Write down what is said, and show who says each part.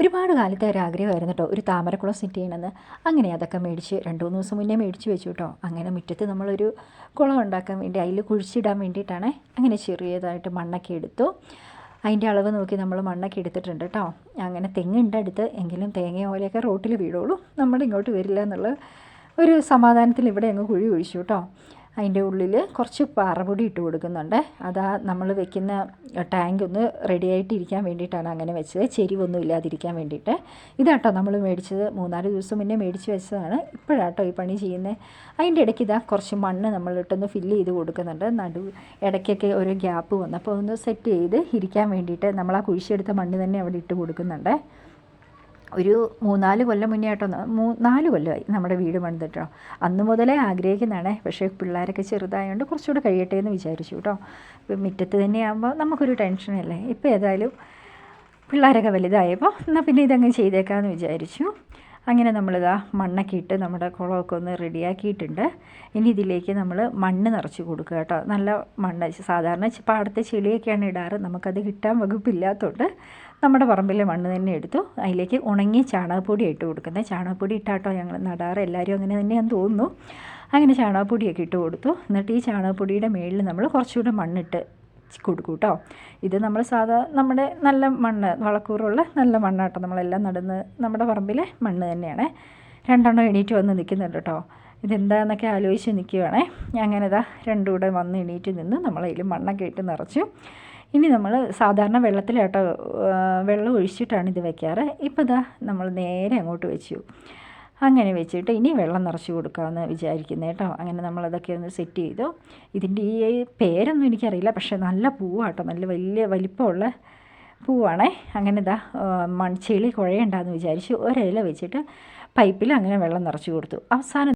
Speaker 1: ഒരുപാട് കാലത്തെ ഒരു ആഗ്രഹമായിരുന്നു കേട്ടോ ഒരു താമരക്കുളം സെറ്റ് ചെയ്യണമെന്ന്. അങ്ങനെ അതൊക്കെ മേടിച്ച് രണ്ട് മൂന്ന് ദിവസം മുന്നേ മേടിച്ച് വെച്ചു കേട്ടോ അങ്ങനെ മുറ്റത്ത് നമ്മളൊരു കുളം ഉണ്ടാക്കാൻ വേണ്ടി അതിൽ കുഴിച്ചിടാൻ വേണ്ടിയിട്ടാണ് അങ്ങനെ ചെറിയതായിട്ട് മണ്ണൊക്കെ എടുത്തു. അതിന്റെ അളവ് നോക്കി നമ്മൾ മണ്ണൊക്കെ എടുത്തിട്ടുണ്ട് കേട്ടോ അങ്ങനെ തെങ്ങുണ്ട് അടുത്ത്. എങ്കിലും തേങ്ങ ഓലയൊക്കെ റോട്ടിൽ വീടുള്ളൂ നമ്മുടെ ഇങ്ങോട്ട് വരില്ല എന്നുള്ള ഒരു സമാധാനത്തിൽ ഇവിടെ അങ്ങ് കുഴി ഒഴിച്ചു കേട്ടോ അതിന്റെ ഉള്ളിൽ കുറച്ച് പാറപൊടി ഇട്ട് കൊടുക്കുന്നുണ്ട്. അതാ നമ്മൾ വെക്കുന്ന ടാങ്ക് ഒന്ന് റെഡി ആയിട്ടിരിക്കാൻ വേണ്ടിയിട്ടാണ് അങ്ങനെ വെച്ചത്. ചെരിവൊന്നും ഇല്ലാതിരിക്കാൻ വേണ്ടിയിട്ട്. ഇതാട്ടോ നമ്മൾ മേടിച്ചത്. മൂന്നാൽ ദിവസം മുന്നേ മേടിച്ച് വെച്ചതാണ്. ഇപ്പോഴാട്ടോ ഈ പണി ചെയ്യുന്നത്. അതിന്റെ ഇടയ്ക്ക് ഇതാ കുറച്ച് മണ്ണ് നമ്മളിട്ടൊന്ന് ഫില്ല് ചെയ്ത് കൊടുക്കുന്നുണ്ട്. നടു ഇടയ്ക്കൊക്കെ ഒരു ഗ്യാപ്പ് വന്നപ്പോൾ ഒന്ന് സെറ്റ് ചെയ്ത് ഇരിക്കാൻ വേണ്ടിയിട്ട് നമ്മൾ ആ കുഴിച്ചെടുത്ത മണ്ണ് തന്നെ അവിടെ ഇട്ട് കൊടുക്കുന്നുണ്ട്. ഒരു മൂന്നാൽ കൊല്ലം മുന്നേ ആയിട്ടോ മൂ നാല് കൊല്ലമായി നമ്മുടെ വീട് പണിതിട്ടോ. അന്ന് മുതലേ ആഗ്രഹിക്കുന്നതാണ് പക്ഷേ പിള്ളേരൊക്കെ ചെറുതായതുകൊണ്ട് കുറച്ചുകൂടെ കഴിയട്ടെ എന്ന് വിചാരിച്ചു കേട്ടോ മുറ്റത്ത് തന്നെയാകുമ്പോൾ നമുക്കൊരു ടെൻഷനല്ലേ ഇപ്പോൾ ഏതായാലും പിള്ളേരൊക്കെ വലുതായപ്പോൾ എന്നാൽ പിന്നെ ഇതങ്ങ് ചെയ്തേക്കാമെന്ന് വിചാരിച്ചു. അങ്ങനെ നമ്മളിതാ മണ്ണൊക്കെ ഇട്ട് നമ്മുടെ കുളമൊക്കെ ഒന്ന് റെഡിയാക്കിയിട്ടുണ്ട്. ഇനി ഇതിലേക്ക് നമ്മൾ മണ്ണ് നിറച്ച് കൊടുക്കുക കേട്ടോ. നല്ല മണ്ണ് സാധാരണ പാടത്തെ ചെളിയൊക്കെയാണ് ഇടാറ്. നമുക്കത് കിട്ടാൻ വകുപ്പില്ലാത്തതുകൊണ്ട് നമ്മുടെ പറമ്പിലെ മണ്ണ് തന്നെ എടുത്തു. അതിലേക്ക് ഉണങ്ങിയ ചാണകപ്പൊടി ഇട്ട് കൊടുക്കുന്നത്. ചാണകപ്പൊടി ഇട്ടാട്ടോ ഞങ്ങൾ നടാറ്. എല്ലാവരും അങ്ങനെ തന്നെയാന്ന് തോന്നുന്നു. അങ്ങനെ ചാണകപ്പൊടിയൊക്കെ ഇട്ട് കൊടുത്തു. എന്നിട്ട് ഈ ചാണകപ്പൊടിയുടെ മേളിൽ നമ്മൾ കുറച്ചുകൂടെ മണ്ണിട്ട് കൊടുക്കും കേട്ടോ ഇത് നമ്മൾ സാധാ നമ്മുടെ നല്ല മണ്ണ് വളക്കൂറുള്ള നല്ല മണ്ണാട്ടോ. നമ്മളെല്ലാം നടുന്ന നമ്മുടെ പറമ്പിലെ മണ്ണ് തന്നെയാണ്. രണ്ടെണ്ണം എണീറ്റ് വന്ന് നിൽക്കുന്നുണ്ട് കേട്ടോ. ഇതെന്താണെന്നൊക്കെ ആലോചിച്ച് നിൽക്കുവാണേ. അങ്ങനെ ഇതാ രണ്ടും കൂടെ വന്ന് എണീറ്റ് നിന്ന് നമ്മളതിൽ മണ്ണൊക്കെ ഇട്ട് നിറച്ചു. ഇനി നമ്മൾ സാധാരണ വെള്ളത്തിലാട്ടോ വെള്ളം ഒഴിച്ചിട്ടാണ് ഇത് വയ്ക്കാറ് ഇപ്പോൾ ഇതാ നമ്മൾ നേരെ അങ്ങോട്ട് വെച്ചു. അങ്ങനെ വെച്ചിട്ട് ഇനി വെള്ളം നിറച്ച് കൊടുക്കാമെന്ന് വിചാരിക്കുന്നത് കേട്ടോ. അങ്ങനെ നമ്മളതൊക്കെ ഒന്ന് സെറ്റ് ചെയ്തു. ഇതിന്റെ ഈ പേരൊന്നും എനിക്കറിയില്ല പക്ഷേ നല്ല പൂവാട്ടോ. നല്ല വലിയ വലിപ്പമുള്ള പൂവാണേ. അങ്ങനെ ഇതാ മൺ ചെളി വിചാരിച്ച് വിചാരിച്ചു ഒരില വെച്ചിട്ട് പൈപ്പിൽ അങ്ങനെ വെള്ളം നിറച്ച് കൊടുത്തു. അവസാനം